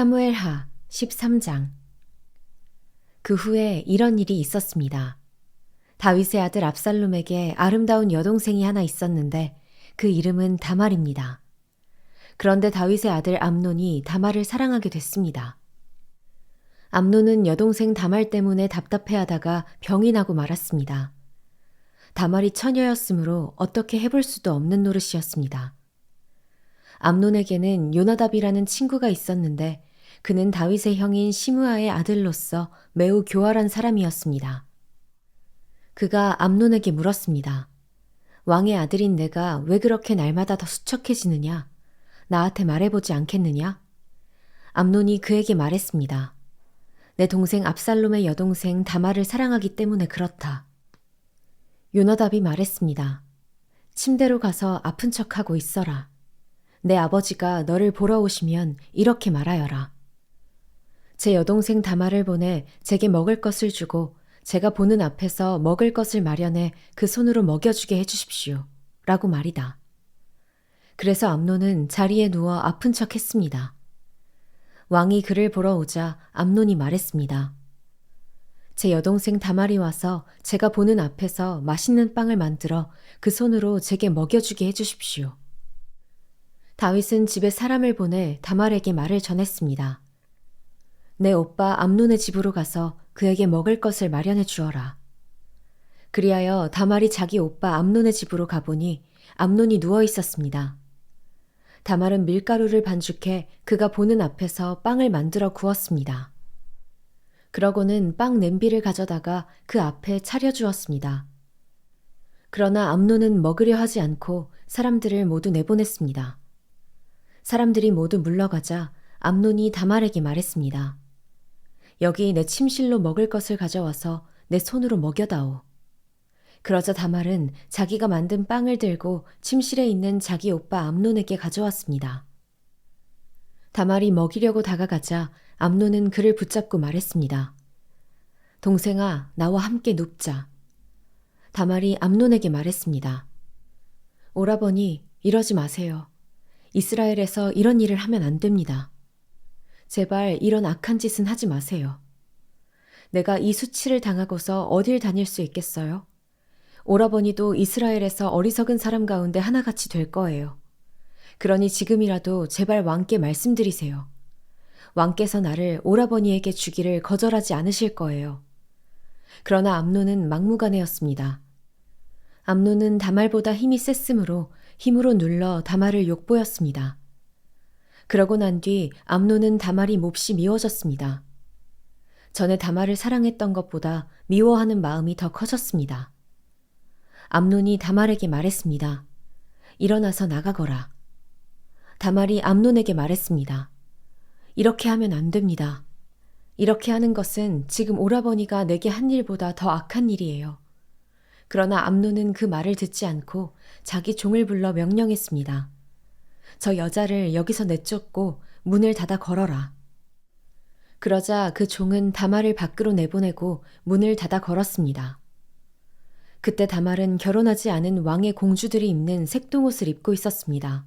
사무엘하 13장 그 후에 이런 일이 있었습니다. 다윗의 아들 압살롬에게 아름다운 여동생이 하나 있었는데 그 이름은 다말입니다. 그런데 다윗의 아들 암논이 다말을 사랑하게 됐습니다. 암논은 여동생 다말 때문에 답답해하다가 병이 나고 말았습니다. 다말이 처녀였으므로 어떻게 해볼 수도 없는 노릇이었습니다. 암논에게는 요나답이라는 친구가 있었는데 그는 다윗의 형인 시므아의 아들로서 매우 교활한 사람이었습니다. 그가 암논에게 물었습니다. 왕의 아들인 내가 왜 그렇게 날마다 더 수척해지느냐? 나한테 말해보지 않겠느냐? 암논이 그에게 말했습니다. 내 동생 압살롬의 여동생 다말을 사랑하기 때문에 그렇다. 요나답이 말했습니다. 침대로 가서 아픈 척하고 있어라. 내 아버지가 너를 보러 오시면 이렇게 말하여라. 제 여동생 다말을 보내 제게 먹을 것을 주고 제가 보는 앞에서 먹을 것을 마련해 그 손으로 먹여주게 해주십시오. 라고 말이다. 그래서 암논은 자리에 누워 아픈 척 했습니다. 왕이 그를 보러 오자 암논이 말했습니다. 제 여동생 다말이 와서 제가 보는 앞에서 맛있는 빵을 만들어 그 손으로 제게 먹여주게 해주십시오. 다윗은 집에 사람을 보내 다말에게 말을 전했습니다. 내 오빠 암논의 집으로 가서 그에게 먹을 것을 마련해 주어라. 그리하여 다말이 자기 오빠 암논의 집으로 가보니 암논이 누워 있었습니다. 다말은 밀가루를 반죽해 그가 보는 앞에서 빵을 만들어 구웠습니다. 그러고는 빵 냄비를 가져다가 그 앞에 차려주었습니다. 그러나 암논은 먹으려 하지 않고 사람들을 모두 내보냈습니다. 사람들이 모두 물러가자 암논이 다말에게 말했습니다. 여기 내 침실로 먹을 것을 가져와서 내 손으로 먹여다오. 그러자 다말은 자기가 만든 빵을 들고 침실에 있는 자기 오빠 암논에게 가져왔습니다. 다말이 먹이려고 다가가자 암논은 그를 붙잡고 말했습니다. 동생아, 나와 함께 눕자. 다말이 암논에게 말했습니다. 오라버니, 이러지 마세요. 이스라엘에서 이런 일을 하면 안 됩니다. 제발 이런 악한 짓은 하지 마세요. 내가 이 수치를 당하고서 어딜 다닐 수 있겠어요? 오라버니도 이스라엘에서 어리석은 사람 가운데 하나같이 될 거예요. 그러니 지금이라도 제발 왕께 말씀드리세요. 왕께서 나를 오라버니에게 주기를 거절하지 않으실 거예요. 그러나 암노는 막무가내였습니다. 암노는 다말보다 힘이 셌으므로 힘으로 눌러 다말을 욕보였습니다. 그러고 난 뒤 암노는 다말이 몹시 미워졌습니다. 전에 다말을 사랑했던 것보다 미워하는 마음이 더 커졌습니다. 암논이 다말에게 말했습니다. 일어나서 나가거라. 다말이 암논에게 말했습니다. 이렇게 하면 안 됩니다. 이렇게 하는 것은 지금 오라버니가 내게 한 일보다 더 악한 일이에요. 그러나 암논은 그 말을 듣지 않고 자기 종을 불러 명령했습니다. 저 여자를 여기서 내쫓고 문을 닫아 걸어라. 그러자 그 종은 다말을 밖으로 내보내고 문을 닫아 걸었습니다. 그때 다말은 결혼하지 않은 왕의 공주들이 입는 색동옷을 입고 있었습니다.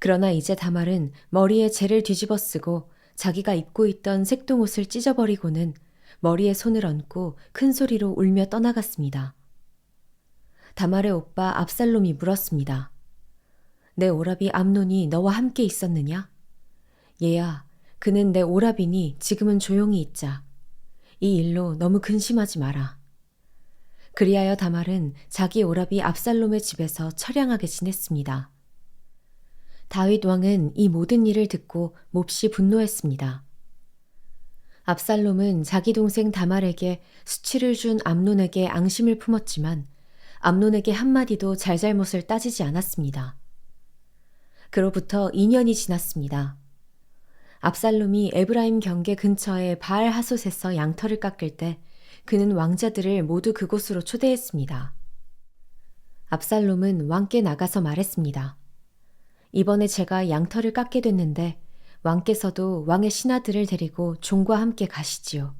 그러나 이제 다말은 머리에 재를 뒤집어 쓰고 자기가 입고 있던 색동옷을 찢어버리고는 머리에 손을 얹고 큰 소리로 울며 떠나갔습니다. 다말의 오빠 압살롬이 물었습니다. 내 오라비 암논이 너와 함께 있었느냐? 얘야, 그는 내 오라비니 지금은 조용히 있자. 이 일로 너무 근심하지 마라. 그리하여 다말은 자기 오라비 압살롬의 집에서 처량하게 지냈습니다. 다윗 왕은 이 모든 일을 듣고 몹시 분노했습니다. 압살롬은 자기 동생 다말에게 수치를 준 암논에게 앙심을 품었지만 암논에게 한마디도 잘잘못을 따지지 않았습니다. 그로부터 2년이 지났습니다. 압살롬이 에브라임 경계 근처의 바알 하솥에서 양털을 깎을 때 그는 왕자들을 모두 그곳으로 초대했습니다. 압살롬은 왕께 나가서 말했습니다. 이번에 제가 양털을 깎게 됐는데 왕께서도 왕의 신하들을 데리고 종과 함께 가시지요.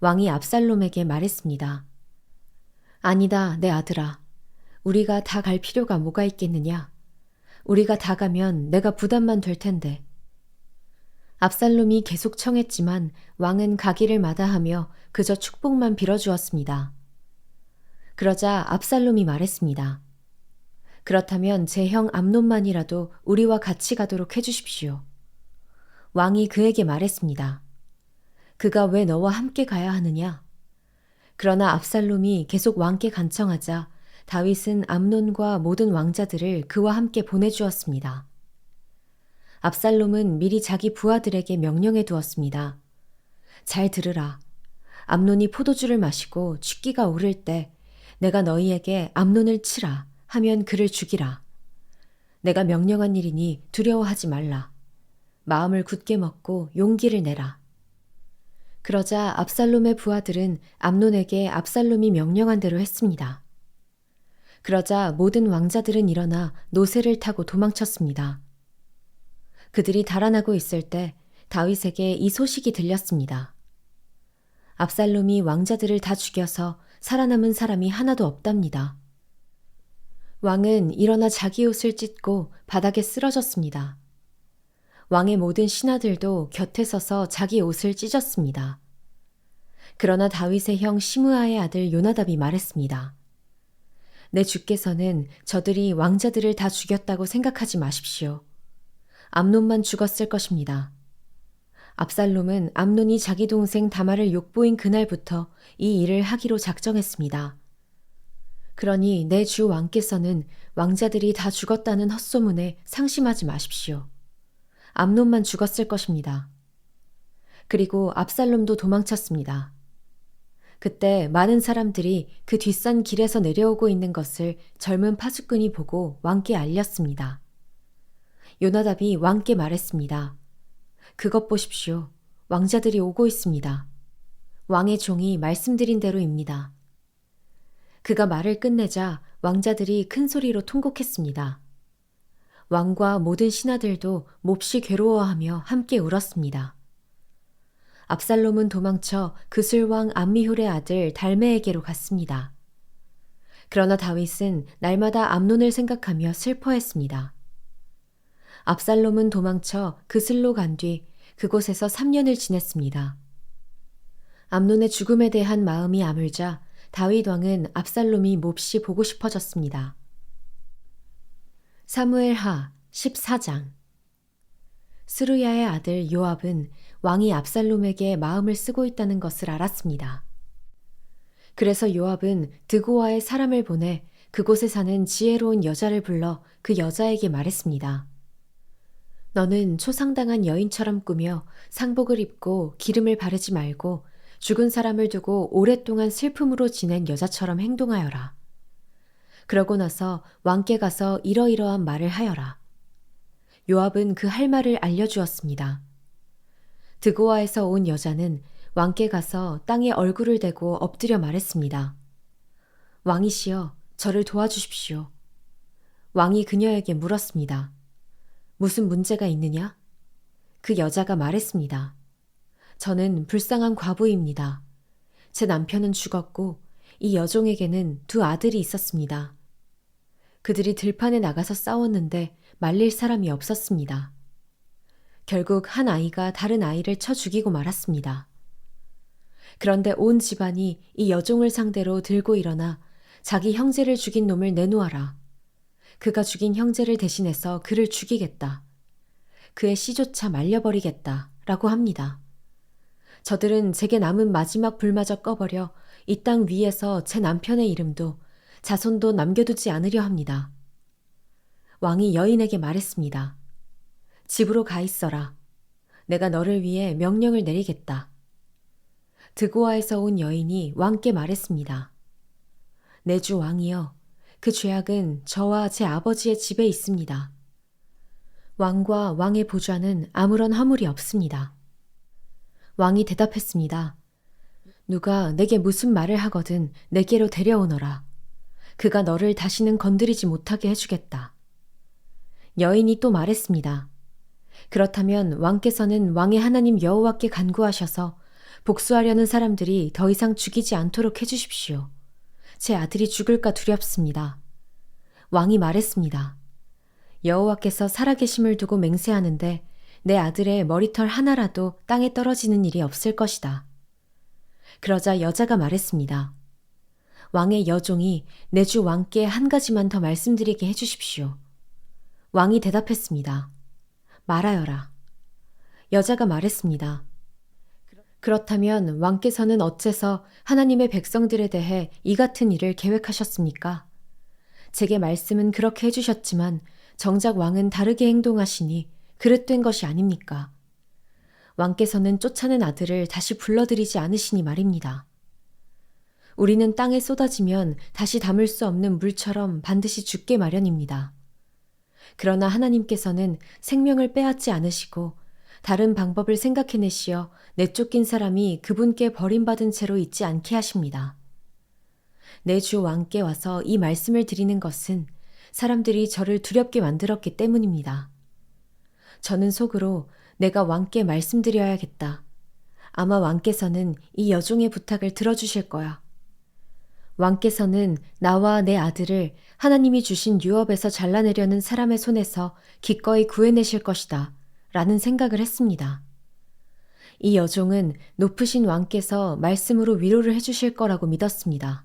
왕이 압살롬에게 말했습니다. 아니다, 내 아들아. 우리가 다 갈 필요가 뭐가 있겠느냐? 우리가 다 가면 내가 부담만 될 텐데. 압살롬이 계속 청했지만 왕은 가기를 마다하며 그저 축복만 빌어주었습니다. 그러자 압살롬이 말했습니다. 그렇다면 제 형 암론만이라도 우리와 같이 가도록 해주십시오. 왕이 그에게 말했습니다. 그가 왜 너와 함께 가야 하느냐? 그러나 압살롬이 계속 왕께 간청하자 다윗은 암논과 모든 왕자들을 그와 함께 보내주었습니다. 압살롬은 미리 자기 부하들에게 명령해 두었습니다. 잘 들으라. 암논이 포도주를 마시고 취기가 오를 때 내가 너희에게 암논을 치라 하면 그를 죽이라. 내가 명령한 일이니 두려워하지 말라. 마음을 굳게 먹고 용기를 내라. 그러자 압살롬의 부하들은 암논에게 압살롬이 명령한 대로 했습니다. 그러자 모든 왕자들은 일어나 노새를 타고 도망쳤습니다. 그들이 달아나고 있을 때 다윗에게 이 소식이 들렸습니다. 압살롬이 왕자들을 다 죽여서 살아남은 사람이 하나도 없답니다. 왕은 일어나 자기 옷을 찢고 바닥에 쓰러졌습니다. 왕의 모든 신하들도 곁에 서서 자기 옷을 찢었습니다. 그러나 다윗의 형 시므아의 아들 요나답이 말했습니다. 내 주께서는 저들이 왕자들을 다 죽였다고 생각하지 마십시오. 암논만 죽었을 것입니다. 압살롬은 암논이 자기 동생 다말을 욕보인 그날부터 이 일을 하기로 작정했습니다. 그러니 내 주 왕께서는 왕자들이 다 죽었다는 헛소문에 상심하지 마십시오. 암논만 죽었을 것입니다. 그리고 압살롬도 도망쳤습니다. 그때 많은 사람들이 그 뒷산 길에서 내려오고 있는 것을 젊은 파수꾼이 보고 왕께 알렸습니다. 요나답이 왕께 말했습니다. 그것 보십시오. 왕자들이 오고 있습니다. 왕의 종이 말씀드린 대로입니다. 그가 말을 끝내자 왕자들이 큰 소리로 통곡했습니다. 왕과 모든 신하들도 몹시 괴로워하며 함께 울었습니다. 압살롬은 도망쳐 그술왕 암미훌의 아들 달메에게로 갔습니다. 그러나 다윗은 날마다 암론을 생각하며 슬퍼했습니다. 압살롬은 도망쳐 그슬로 간 뒤 그곳에서 3년을 지냈습니다. 암론의 죽음에 대한 마음이 아물자 다윗 왕은 압살롬이 몹시 보고 싶어졌습니다. 사무엘 하 14장 스루야의 아들 요압은 왕이 압살롬에게 마음을 쓰고 있다는 것을 알았습니다. 그래서 요압은 드고아의 사람을 보내 그곳에 사는 지혜로운 여자를 불러 그 여자에게 말했습니다. 너는 초상당한 여인처럼 꾸며 상복을 입고 기름을 바르지 말고 죽은 사람을 두고 오랫동안 슬픔으로 지낸 여자처럼 행동하여라. 그러고 나서 왕께 가서 이러이러한 말을 하여라. 요압은 그 할 말을 알려주었습니다. 드고아에서 온 여자는 왕께 가서 땅에 얼굴을 대고 엎드려 말했습니다. 왕이시여, 저를 도와주십시오. 왕이 그녀에게 물었습니다. 무슨 문제가 있느냐? 그 여자가 말했습니다. 저는 불쌍한 과부입니다. 제 남편은 죽었고 이 여종에게는 두 아들이 있었습니다. 그들이 들판에 나가서 싸웠는데 말릴 사람이 없었습니다. 결국 한 아이가 다른 아이를 쳐 죽이고 말았습니다. 그런데 온 집안이 이 여종을 상대로 들고 일어나 자기 형제를 죽인 놈을 내놓아라. 그가 죽인 형제를 대신해서 그를 죽이겠다. 그의 씨조차 말려버리겠다. 라고 합니다. 저들은 제게 남은 마지막 불마저 꺼버려 이 땅 위에서 제 남편의 이름도 자손도 남겨두지 않으려 합니다. 왕이 여인에게 말했습니다. 집으로 가 있어라. 내가 너를 위해 명령을 내리겠다. 드고아에서 온 여인이 왕께 말했습니다. 내 주 왕이여, 그 죄악은 저와 제 아버지의 집에 있습니다. 왕과 왕의 보좌는 아무런 허물이 없습니다. 왕이 대답했습니다. 누가 내게 무슨 말을 하거든 내게로 데려오너라. 그가 너를 다시는 건드리지 못하게 해주겠다. 여인이 또 말했습니다. 그렇다면 왕께서는 왕의 하나님 여호와께 간구하셔서 복수하려는 사람들이 더 이상 죽이지 않도록 해주십시오. 제 아들이 죽을까 두렵습니다. 왕이 말했습니다. 여호와께서 살아계심을 두고 맹세하는데 내 아들의 머리털 하나라도 땅에 떨어지는 일이 없을 것이다. 그러자 여자가 말했습니다. 왕의 여종이 내 주 왕께 한 가지만 더 말씀드리게 해주십시오. 왕이 대답했습니다. 말하여라. 여자가 말했습니다. 그렇다면 왕께서는 어째서 하나님의 백성들에 대해 이 같은 일을 계획하셨습니까? 제게 말씀은 그렇게 해주셨지만 정작 왕은 다르게 행동하시니 그릇된 것이 아닙니까? 왕께서는 쫓아낸 아들을 다시 불러들이지 않으시니 말입니다. 우리는 땅에 쏟아지면 다시 담을 수 없는 물처럼 반드시 죽게 마련입니다. 그러나 하나님께서는 생명을 빼앗지 않으시고 다른 방법을 생각해내시어 내쫓긴 사람이 그분께 버림받은 채로 있지 않게 하십니다. 내 주 왕께 와서 이 말씀을 드리는 것은 사람들이 저를 두렵게 만들었기 때문입니다. 저는 속으로 내가 왕께 말씀드려야겠다. 아마 왕께서는 이 여종의 부탁을 들어주실 거야. 왕께서는 나와 내 아들을 하나님이 주신 유업에서 잘라내려는 사람의 손에서 기꺼이 구해내실 것이다. 라는 생각을 했습니다. 이 여종은 높으신 왕께서 말씀으로 위로를 해주실 거라고 믿었습니다.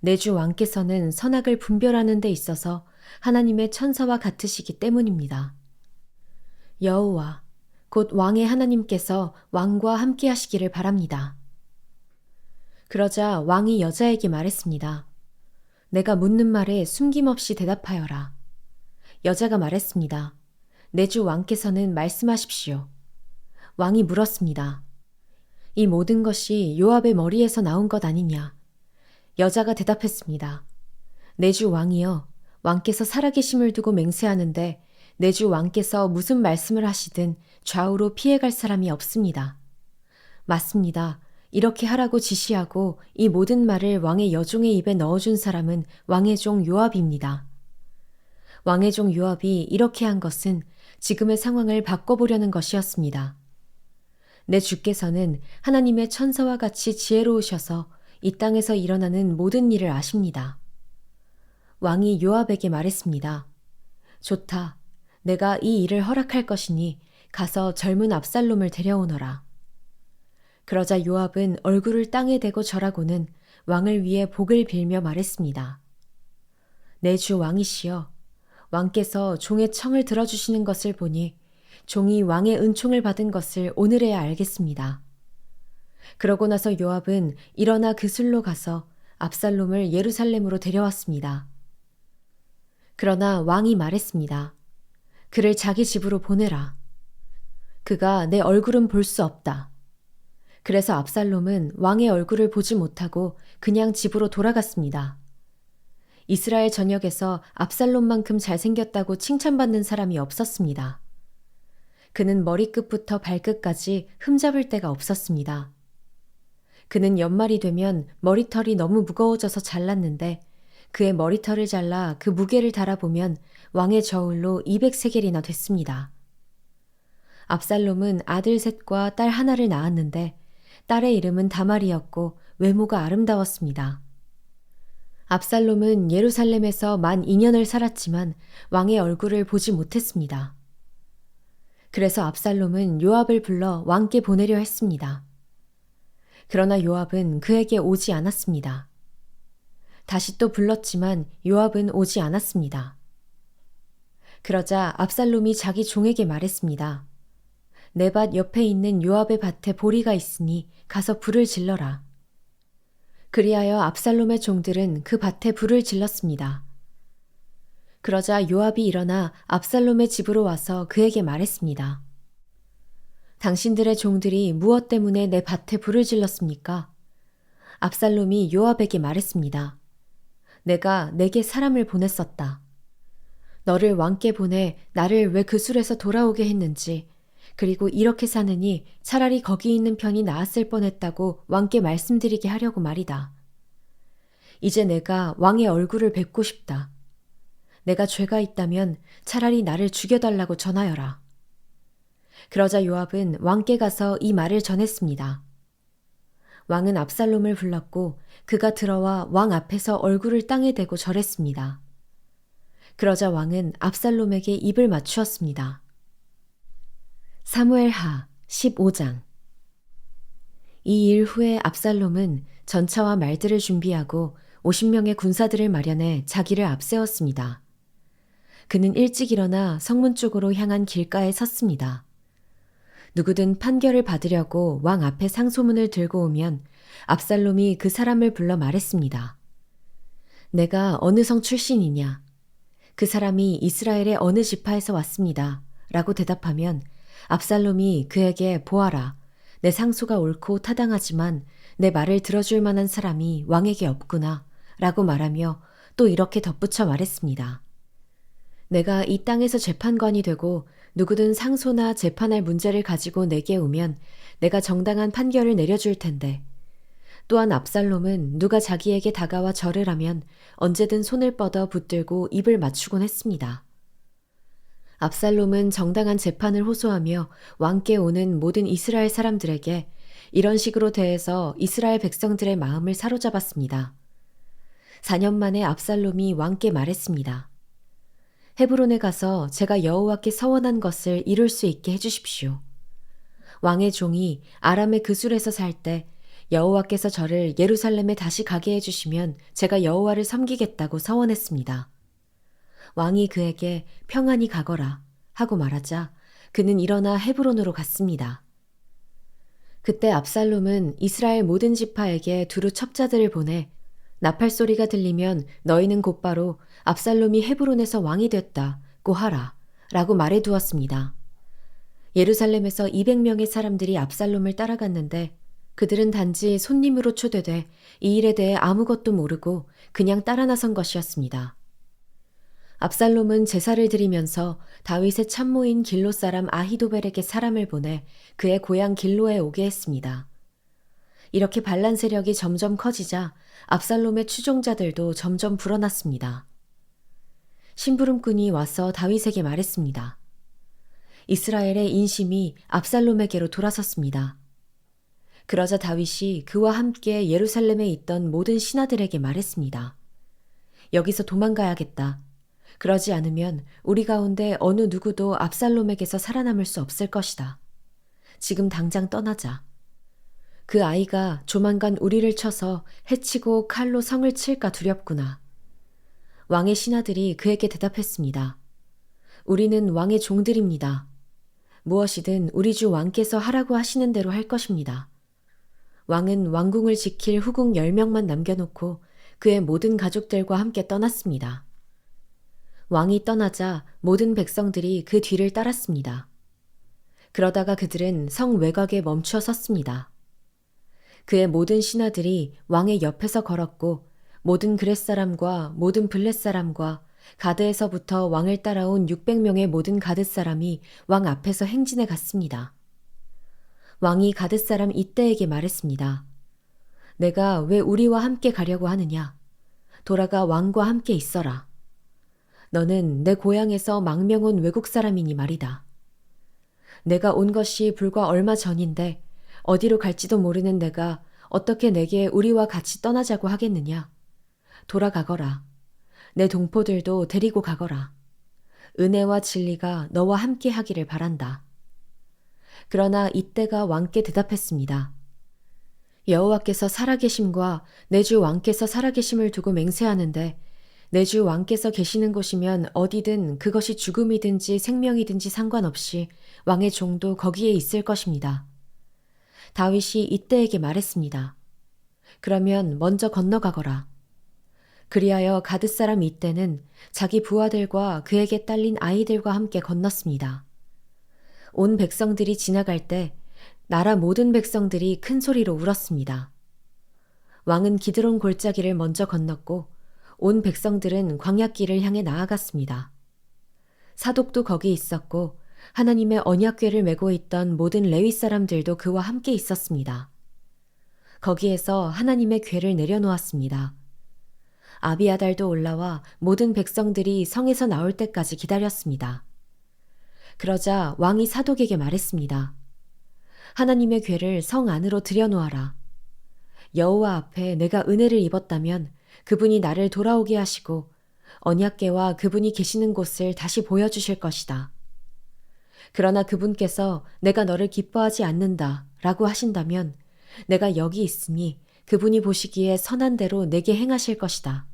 내주 왕께서는 선악을 분별하는 데 있어서 하나님의 천사와 같으시기 때문입니다. 여호와, 곧 왕의 하나님께서 왕과 함께 하시기를 바랍니다. 그러자 왕이 여자에게 말했습니다. 내가 묻는 말에 숨김없이 대답하여라. 여자가 말했습니다. 내 주 왕께서는 말씀하십시오. 왕이 물었습니다. 이 모든 것이 요압의 머리에서 나온 것 아니냐? 여자가 대답했습니다. 내 주 왕이여, 왕께서 살아계심을 두고 맹세하는데 내 주 왕께서 무슨 말씀을 하시든 좌우로 피해갈 사람이 없습니다. 맞습니다. 이렇게 하라고 지시하고 이 모든 말을 왕의 여종의 입에 넣어준 사람은 왕의 종 요압입니다. 왕의 종 요압이 이렇게 한 것은 지금의 상황을 바꿔보려는 것이었습니다. 내 주께서는 하나님의 천사와 같이 지혜로우셔서 이 땅에서 일어나는 모든 일을 아십니다. 왕이 요압에게 말했습니다. 좋다. 내가 이 일을 허락할 것이니 가서 젊은 압살롬을 데려오너라. 그러자 요압은 얼굴을 땅에 대고 절하고는 왕을 위해 복을 빌며 말했습니다. 내 주 왕이시여, 왕께서 종의 청을 들어주시는 것을 보니 종이 왕의 은총을 받은 것을 오늘에야 알겠습니다. 그러고 나서 요압은 일어나 그 술로 가서 압살롬을 예루살렘으로 데려왔습니다. 그러나 왕이 말했습니다. 그를 자기 집으로 보내라. 그가 내 얼굴은 볼 수 없다. 그래서 압살롬은 왕의 얼굴을 보지 못하고 그냥 집으로 돌아갔습니다. 이스라엘 전역에서 압살롬만큼 잘생겼다고 칭찬받는 사람이 없었습니다. 그는 머리끝부터 발끝까지 흠잡을 데가 없었습니다. 그는 연말이 되면 머리털이 너무 무거워져서 잘랐는데 그의 머리털을 잘라 그 무게를 달아보면 왕의 저울로 200세겔이나 됐습니다. 압살롬은 아들 셋과 딸 하나를 낳았는데 딸의 이름은 다말이었고 외모가 아름다웠습니다. 압살롬은 예루살렘에서 만 2년을 살았지만 왕의 얼굴을 보지 못했습니다. 그래서 압살롬은 요압을 불러 왕께 보내려 했습니다. 그러나 요압은 그에게 오지 않았습니다. 다시 또 불렀지만 요압은 오지 않았습니다. 그러자 압살롬이 자기 종에게 말했습니다. 내 밭 옆에 있는 요압의 밭에 보리가 있으니 가서 불을 질러라. 그리하여 압살롬의 종들은 그 밭에 불을 질렀습니다. 그러자 요압이 일어나 압살롬의 집으로 와서 그에게 말했습니다. 당신들의 종들이 무엇 때문에 내 밭에 불을 질렀습니까? 압살롬이 요압에게 말했습니다. 내가 내게 사람을 보냈었다. 너를 왕께 보내 나를 왜 그 술에서 돌아오게 했는지 그리고 이렇게 사느니 차라리 거기 있는 편이 나았을 뻔했다고 왕께 말씀드리게 하려고 말이다. 이제 내가 왕의 얼굴을 뵙고 싶다. 내가 죄가 있다면 차라리 나를 죽여달라고 전하여라. 그러자 요압은 왕께 가서 이 말을 전했습니다. 왕은 압살롬을 불렀고 그가 들어와 왕 앞에서 얼굴을 땅에 대고 절했습니다. 그러자 왕은 압살롬에게 입을 맞추었습니다. 사무엘하 15장 이 일 후에 압살롬은 전차와 말들을 준비하고 50명의 군사들을 마련해 자기를 앞세웠습니다. 그는 일찍 일어나 성문 쪽으로 향한 길가에 섰습니다. 누구든 판결을 받으려고 왕 앞에 상소문을 들고 오면 압살롬이 그 사람을 불러 말했습니다. 내가 어느 성 출신이냐? 그 사람이 이스라엘의 어느 지파에서 왔습니다. 라고 대답하면 압살롬이 그에게 보아라. 내 상소가 옳고 타당하지만 내 말을 들어줄 만한 사람이 왕에게 없구나. 라고 말하며 또 이렇게 덧붙여 말했습니다. 내가 이 땅에서 재판관이 되고 누구든 상소나 재판할 문제를 가지고 내게 오면 내가 정당한 판결을 내려줄 텐데 또한 압살롬은 누가 자기에게 다가와 절을 하면 언제든 손을 뻗어 붙들고 입을 맞추곤 했습니다. 압살롬은 정당한 재판을 호소하며 왕께 오는 모든 이스라엘 사람들에게 이런 식으로 대해서 이스라엘 백성들의 마음을 사로잡았습니다. 4년 만에 압살롬이 왕께 말했습니다. 헤브론에 가서 제가 여호와께 서원한 것을 이룰 수 있게 해주십시오. 왕의 종이 아람의 그술에서 살 때 여호와께서 저를 예루살렘에 다시 가게 해주시면 제가 여호와를 섬기겠다고 서원했습니다. 왕이 그에게 평안히 가거라 하고 말하자 그는 일어나 헤브론으로 갔습니다. 그때 압살롬은 이스라엘 모든 지파에게 두루 첩자들을 보내 나팔 소리가 들리면 너희는 곧바로 압살롬이 헤브론에서 왕이 됐다고 하라 라고 말해 두었습니다. 예루살렘에서 200명의 사람들이 압살롬을 따라갔는데 그들은 단지 손님으로 초대돼 이 일에 대해 아무것도 모르고 그냥 따라 나선 것이었습니다. 압살롬은 제사를 드리면서 다윗의 참모인 길로 사람 아히도벨에게 사람을 보내 그의 고향 길로에 오게 했습니다. 이렇게 반란 세력이 점점 커지자 압살롬의 추종자들도 점점 불어났습니다. 심부름꾼이 와서 다윗에게 말했습니다. 이스라엘의 인심이 압살롬에게로 돌아섰습니다. 그러자 다윗이 그와 함께 예루살렘에 있던 모든 신하들에게 말했습니다. 여기서 도망가야겠다. 그러지 않으면 우리 가운데 어느 누구도 압살롬에게서 살아남을 수 없을 것이다. 지금 당장 떠나자. 그 아이가 조만간 우리를 쳐서 해치고 칼로 성을 칠까 두렵구나. 왕의 신하들이 그에게 대답했습니다. 우리는 왕의 종들입니다. 무엇이든 우리 주 왕께서 하라고 하시는 대로 할 것입니다. 왕은 왕궁을 지킬 후궁 10명만 남겨놓고 그의 모든 가족들과 함께 떠났습니다. 왕이 떠나자 모든 백성들이 그 뒤를 따랐습니다. 그러다가 그들은 성 외곽에 멈춰 섰습니다. 그의 모든 신하들이 왕의 옆에서 걸었고 모든 그렛 사람과 모든 블렛 사람과 가드에서부터 왕을 따라온 600명의 모든 가드 사람이 왕 앞에서 행진해 갔습니다. 왕이 가드 사람 이때에게 말했습니다. 내가 왜 우리와 함께 가려고 하느냐? 돌아가 왕과 함께 있어라. 너는 내 고향에서 망명 온 외국 사람이니 말이다. 내가 온 것이 불과 얼마 전인데 어디로 갈지도 모르는 내가 어떻게 내게 우리와 같이 떠나자고 하겠느냐? 돌아가거라. 내 동포들도 데리고 가거라. 은혜와 진리가 너와 함께 하기를 바란다. 그러나 이때가 왕께 대답했습니다. 여호와께서 살아계심과 내 주 왕께서 살아계심을 두고 맹세하는데 내 주 왕께서 계시는 곳이면 어디든 그것이 죽음이든지 생명이든지 상관없이 왕의 종도 거기에 있을 것입니다. 다윗이 이때에게 말했습니다. 그러면 먼저 건너가거라. 그리하여 가드 사람 이때는 자기 부하들과 그에게 딸린 아이들과 함께 건넜습니다. 온 백성들이 지나갈 때 나라 모든 백성들이 큰 소리로 울었습니다. 왕은 기드론 골짜기를 먼저 건넜고 온 백성들은 광야길을 향해 나아갔습니다. 사독도 거기 있었고 하나님의 언약궤를 메고 있던 모든 레위 사람들도 그와 함께 있었습니다. 거기에서 하나님의 궤를 내려놓았습니다. 아비아달도 올라와 모든 백성들이 성에서 나올 때까지 기다렸습니다. 그러자 왕이 사독에게 말했습니다. 하나님의 궤를 성 안으로 들여놓아라. 여호와 앞에 내가 은혜를 입었다면 그분이 나를 돌아오게 하시고 언약계와 그분이 계시는 곳을 다시 보여주실 것이다. 그러나 그분께서 내가 너를 기뻐하지 않는다 라고 하신다면 내가 여기 있으니 그분이 보시기에 선한 대로 내게 행하실 것이다.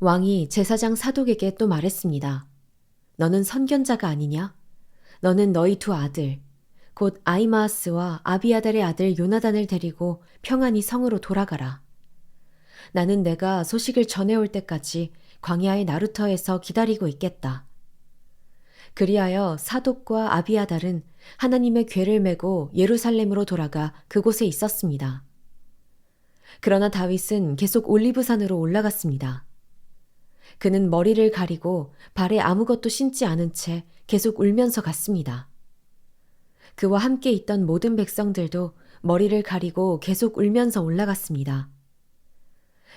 왕이 제사장 사독에게 또 말했습니다. 너는 선견자가 아니냐? 너는 너희 두 아들, 곧 아이마아스와 아비아달의 아들 요나단을 데리고 평안히 성으로 돌아가라. 나는 내가 소식을 전해올 때까지 광야의 나루터에서 기다리고 있겠다. 그리하여 사독과 아비아달은 하나님의 궤를 메고 예루살렘으로 돌아가 그곳에 있었습니다. 그러나 다윗은 계속 올리브산으로 올라갔습니다. 그는 머리를 가리고 발에 아무것도 신지 않은 채 계속 울면서 갔습니다. 그와 함께 있던 모든 백성들도 머리를 가리고 계속 울면서 올라갔습니다.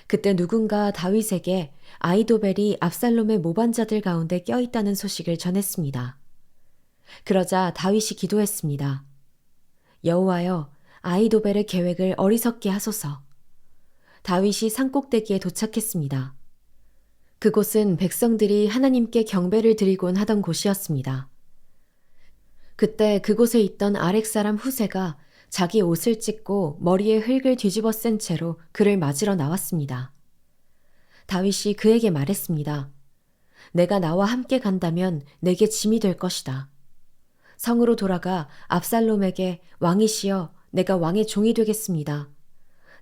그때 누군가 다윗에게 아이도벨이 압살롬의 모반자들 가운데 껴있다는 소식을 전했습니다. 그러자 다윗이 기도했습니다. 여호와여, 아이도벨의 계획을 어리석게 하소서. 다윗이 산꼭대기에 도착했습니다. 그곳은 백성들이 하나님께 경배를 드리곤 하던 곳이었습니다. 그때 그곳에 있던 아렉 사람 후세가 자기 옷을 찢고 머리에 흙을 뒤집어 쓴 채로 그를 맞으러 나왔습니다. 다윗이 그에게 말했습니다. 내가 나와 함께 간다면 내게 짐이 될 것이다. 성으로 돌아가 압살롬에게 왕이시여 내가 왕의 종이 되겠습니다.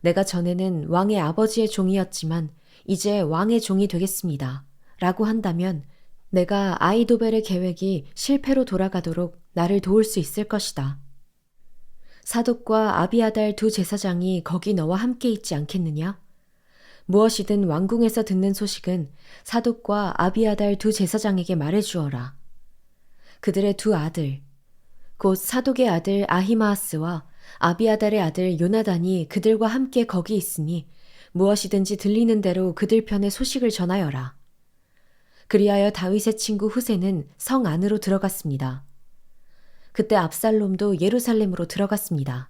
내가 전에는 왕의 아버지의 종이었지만 이제 왕의 종이 되겠습니다. 라고 한다면 내가 아이도벨의 계획이 실패로 돌아가도록 나를 도울 수 있을 것이다. 사독과 아비아달 두 제사장이 거기 너와 함께 있지 않겠느냐? 무엇이든 왕궁에서 듣는 소식은 사독과 아비아달 두 제사장에게 말해 주어라. 그들의 두 아들, 곧 사독의 아들 아히마아스와 아비아달의 아들 요나단이 그들과 함께 거기 있으니 무엇이든지 들리는 대로 그들 편에 소식을 전하여라. 그리하여 다윗의 친구 후세는 성 안으로 들어갔습니다. 그때 압살롬도 예루살렘으로 들어갔습니다.